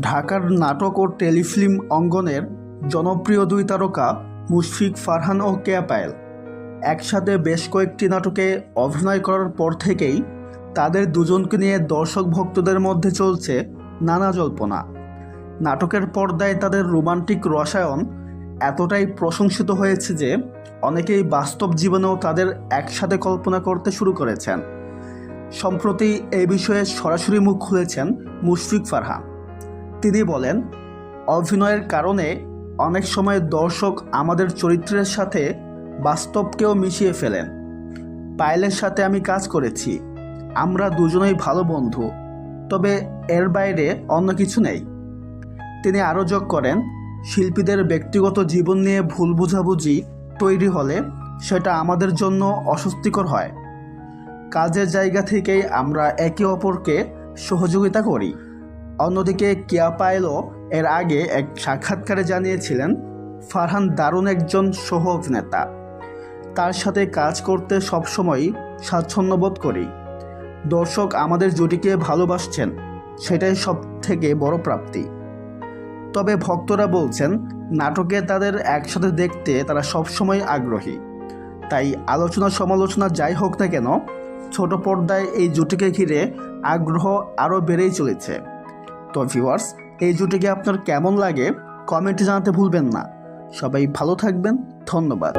ঢাকার নাটক ও টেলিফিল্ম অঙ্গনের জনপ্রিয় দুই তারকা মুশফিক ফারহান ও কেয়া পায়েল একসাথে বেশ কয়েকটি নাটকে অভিনয় করার পর থেকেই তাদের দুজনকে নিয়ে দর্শক ভক্তদের মধ্যে চলছে নানা জল্পনা। নাটকের পর্দায় তাদের রোমান্টিক রসায়ন এতটাই প্রশংসিত হয়েছে যে অনেকেই বাস্তব জীবনেও তাদের একসাথে কল্পনা করতে শুরু করেছেন। সম্প্রতি এই বিষয়ে সরাসরি মুখ খুলেছেন মুশফিক ফারহান। তিনি বলেন, অভিনয়ের কারণে অনেক সময় দর্শক আমাদের চরিত্রের সাথে বাস্তবকেও মিশিয়ে ফেলেন। পায়েলের সাথে আমি কাজ করেছি। আমরা দুজনেই ভালো বন্ধু। তবে এর বাইরে অন্য কিছু নেই। তিনি আরও যোগ করেন, শিল্পীদের ব্যক্তিগত জীবন নিয়ে ভুল বোঝাবুঝি তৈরি হলে সেটা আমাদের জন্য অস্বস্তিকর হয়। কাজের জায়গা থেকেই আমরা একে অপরকে সহযোগিতা করি। অন্যদিকে কিয়া পায়েলও এর আগে এক সাক্ষাৎকারে জানিয়েছিলেন, ফারহান দারুণ একজন সহ অভিনেতা তার সাথে কাজ করতে সবসময় স্বাচ্ছন্দ্য বোধ করি। দর্শক আমাদের জুটিকে ভালোবাসছেন, সেটাই সব থেকে বড় প্রাপ্তি। তবে ভক্তরা বলছেন, নাটকে তাদের একসাথে দেখতে তারা সবসময় আগ্রহী। তাই আলোচনা সমালোচনা যাই হোক না কেন, ছোট পর্দায় এই জুটিকে ঘিরে আগ্রহ আরও বেড়েই চলেছে। তো ভিউয়ার্স এই জুটিকে আপনার কেমন লাগে কমেন্টে জানাতে ভুলবেন না। সবাই ভালো থাকবেন, ধন্যবাদ।